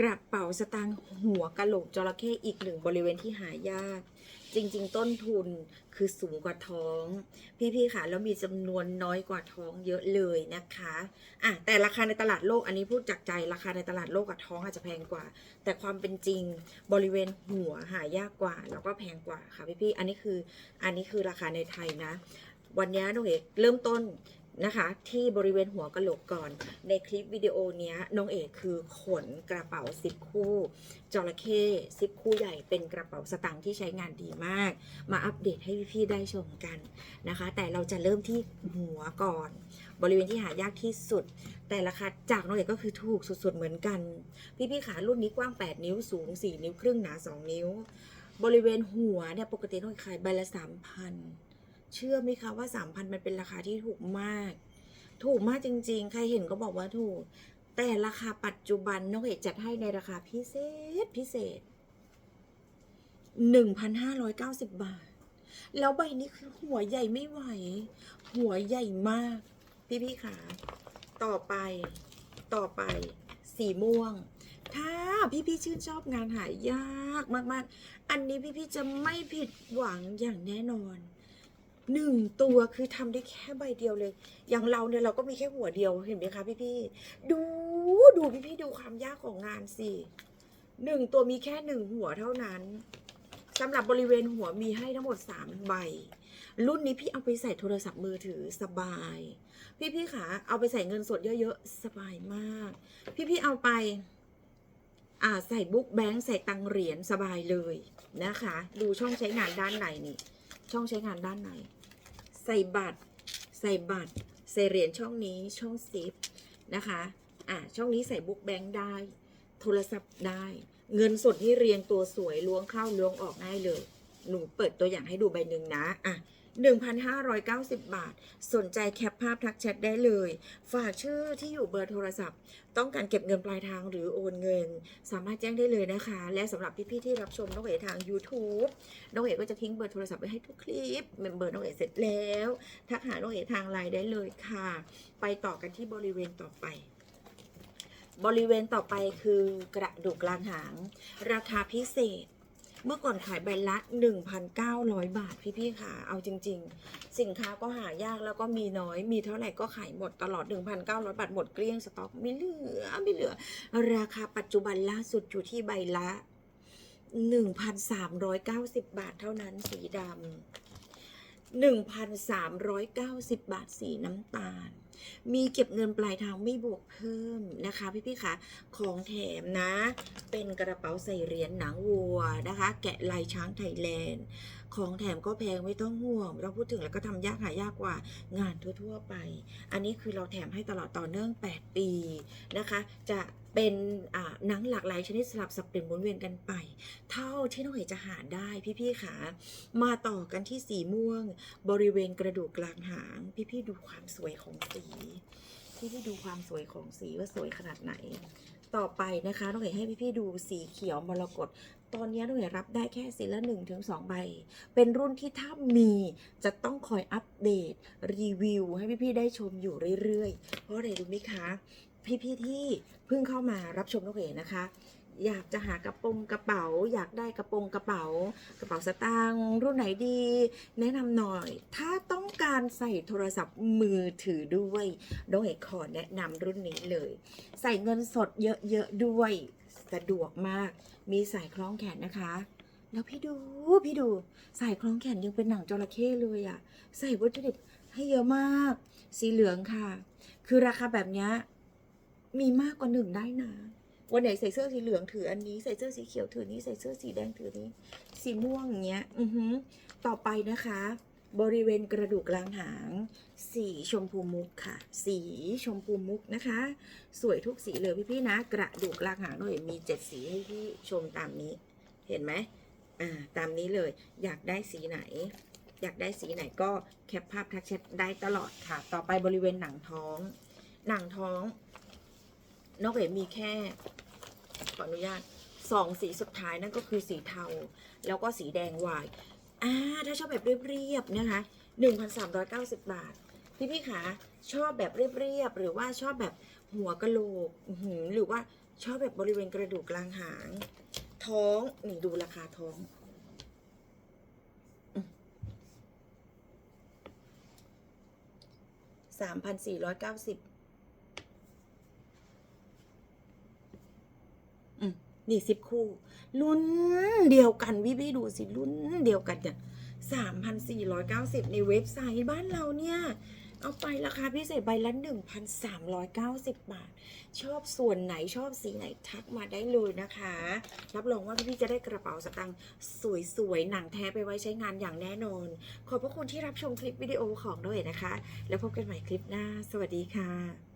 กระเป๋าสตางค์หัวกะโหลกจระเข้อีกหนึ่งบริเวณที่หายาก จริง ๆ ต้นทุนคือสูงกว่าท้อง พี่ๆค่ะแล้วมีจำนวนน้อยกว่าท้องเยอะเลยนะคะอะแต่ราคาในตลาดโลกอันนี้พูดจากใจราคาในตลาดโลกกับท้องอาจจะแพงกว่า แต่ความเป็นจริงบริเวณหัวหายากกว่า แล้วก็แพงกว่าค่ะพี่ๆอันนี้คืออันนี้คือราคาในไทยนะ วันนี้น้องเอกเริ่มต้น นะคะ ที่บริเวณหัวกะโหลกก่อน ในคลิปวิดีโอนี้น้องเอกคือขนกระเป๋าสิบคู่จระเข้สิบคู่ใหญ่เป็นกระเป๋าสตางค์ที่ใช้งานดีมาก มาอัปเดตให้พี่ๆได้ชมกันนะคะ แต่เราจะเริ่มที่หัวก่อน บริเวณที่หายากที่สุด แต่ราคาจากน้องเอกก็คือถูกสุดๆเหมือนกัน พี่ๆขารุ่นนี้กว้าง 8 นิ้วสูง 4 นิ้วครึ่งหนา 2 นิ้ว บริเวณหัวเนี่ยปกติน้องเอกขายใบละ3,000 เชื่อไหมคะว่า3,000มันเป็นราคาที่ถูกมาก ถูกมากจริง ๆ ใครเห็นก็บอกว่าถูก แต่ราคาปัจจุบันน้องเอกจัดให้ในราคาพิเศษพิเศษ1,590บบาท แล้วใบนี้คือหัวใหญ่ไม่ไหว หัวใหญ่มาก พี่ๆขาต่อไปต่อไป สีม่วง ถ้าพี่ๆชื่นชอบงานหายากมาก ๆ อันนี้พี่ๆจะไม่ผิดหวังอย่างแน่นอน หนึ่งตัวคือทำได้แค่ใบเดียวเลย อย่างเราเนี่ยเราก็มีแค่หัวเดียวเห็นไหมคะพี่ๆดูดูพี่ๆดูความยากของงานสิหนึ่งตัวมีแค่หนึ่งหัวเท่านั้นสำหรับบริเวณหัวมีให้ทั้งหมดสามใบ รุ่นนี้พี่เอาไปใส่โทรศัพท์มือถือสบาย พี่ๆขาเอาไปใส่เงินสดเยอะๆสบายมาก พี่ๆเอาไป อ่าใส่บุ๊กแบงค์ใส่ตังเหรียญสบายเลยนะคะ ดูช่องใช้งานด้านในนี่ ช่องใช้งานด้านในใส่บัตร ใส่บัตร ใส่เหรียญช่องนี้ช่องซิปนะคะอะช่องนี้ใส่บุ๊กแบงค์ได้ โทรศัพท์ได้ เงินสดที่เรียงตัวสวยล้วงเข้าล้วงออกง่ายเลย หนูเปิดตัวอย่างให้ดูใบหนึ่งนะอะ 1,590 บาท สนใจแคปภาพทักแชทได้เลย ฝากชื่อที่อยู่เบอร์โทรศัพท์ ต้องการเก็บเงินปลายทางหรือโอนเงิน สามารถแจ้งได้เลยนะคะ และสำหรับพี่ๆที่รับชมน้องเอ๋ทาง YouTube น้องเอ๋ก็จะทิ้งเบอร์โทรศัพท์ไว้ให้ทุกคลิปเมมเบอร์น้องเอ๋เสร็จแล้ว ทักหาน้องเอ๋ทางไลน์ได้เลยค่ะ ไปต่อกันที่บริเวณต่อไปบริเวณต่อไปคือกระดูกกลางหาง ราคาพิเศษ เมื่อก่อนขายใบละ 1,900 บาทพี่ๆค่ะ เอาจริง ๆ สินค้าก็หายากแล้วก็มีน้อย มีเท่าไหร่ก็ขายหมดตลอด 1,900 บาทหมดเกลี้ยงสต็อกไม่เหลือไม่เหลือ ราคาปัจจุบันล่าสุดอยู่ที่ใบละ 1,390 บาทเท่านั้นสีดำ1,390 บาทสีน้ำตาล มีเก็บเงินปลายทางไม่บวกเพิ่มนะคะ พี่ๆคะของแถมนะ เป็นกระเป๋าใส่เหรียญหนังวัวนะคะ แกะลายช้างไทยแลนด์ ของแถมก็แพงไม่ต้องห่วง เราพูดถึงแล้วก็ทำยากหายากกว่างานทั่วๆไป อันนี้คือเราแถมให้ตลอดต่อเนื่อง 8 ปีนะคะ จะ เป็นหนังหลากหลายชนิดสลับสับเปลี่ยนหมุนเวียนกันไป เท่าที่น้องเอ๋จะหาได้พี่ๆขามาต่อกันที่สีม่วง บริเวณกระดูกกลางหาง พี่ๆดูความสวยของสีพี่ๆดูความสวยของสีว่าสวยขนาดไหน ต่อไปนะคะน้องเอ๋ให้พี่ๆดูสีเขียวมรกตตอนนี้น้องเอ๋รับได้แค่สีละ1นถึงสใบ เป็นรุ่นที่ถ้ามีจะต้องคอยอัปเดตรีวิว ให้พี่ๆได้ชมอยู่เรื่อยๆ เพราะอะไรรู้ไหมคะ พี่ๆที่เพิ่งเข้ามารับชมน้องเอ๋นะคะ อยากจะหากระโปรงกระเป๋า อยากได้กระโปรงกระเป๋า กระเป๋าสตางค์รุ่นไหนดี แนะนำหน่อย ถ้าต้องการใส่โทรศัพท์มือถือด้วยน้องเอกขอแนะนำรุ่นนี้เลย ใส่เงินสดเยอะๆด้วยสะดวกมากมีสายคล้องแขนนะคะแล้วพี่ดูพี่ดูสายคล้องแขนยังเป็นหนังจระเข้เลยอะ่ะ ใส่วัตถุดิบให้เยอะมาก สีเหลืองค่ะ คือราคาแบบนี้ มีมากกว่าหนึ่งได้นะ วันไหนใส่เสื้อสีเหลืองถืออันนี้ ใส่เสื้อสีเขียวถือนี้ ใส่เสื้อสีแดงถือนี้ สีม่วงอย่างเงี้ย อือหือ ต่อไปนะคะ บริเวณกระดูกกลางหาง สีชมพูมุกค่ะ สีชมพูมุกนะคะ สวยทุกสีเลยพี่ๆนะ กระดูกกลางหางหน่อยมีเจ็ดสีให้พี่ชมตามนี้ เห็นไหมอ่า ตามนี้เลย อยากได้สีไหนอยากได้สีไหนก็แคปภาพทักแชทได้ตลอดค่ะ ต่อไปบริเวณหนังท้อง หนังท้อง นอกเอ๋มีแค่ขออนุญาตสองสีสุดท้ายนั่นก็คือสีเทา แล้วก็สีแดงวายอ่าถ้าชอบแบบเรียบๆนะคะ1,390 บาท พี่พี่ๆคะชอบแบบเรียบๆหรือว่าชอบแบบหัวกะโหลกหรือว่าชอบแบบบริเวณกระดูกกลางหาง ท้องนี่ดูราคาท้องสามพันสี่ร้อยเก้าสิบ นี่สิบคู่ลุ้นเดียวกันวิพี่ดูสิลุ้นเดียวกันเนี่ยสามพันสี่ร้อยเก้าสิบในเว็บไซต์บ้านเราเนี่ย เอาไปราคาพิเศษใบละหนึ่งพันสามร้อยเก้าสิบบาท ชอบส่วนไหนชอบสีไหนทักมาได้เลยนะคะ รับรองว่าพี่จะได้กระเป๋าสตางค์สวยๆ หนังแท้ไปไว้ใช้งานอย่างแน่นอน ขอบพระคุณที่รับชมคลิปวิดีโอของด้วยนะคะ แล้วพบกันใหม่คลิปหน้า สวัสดีค่ะ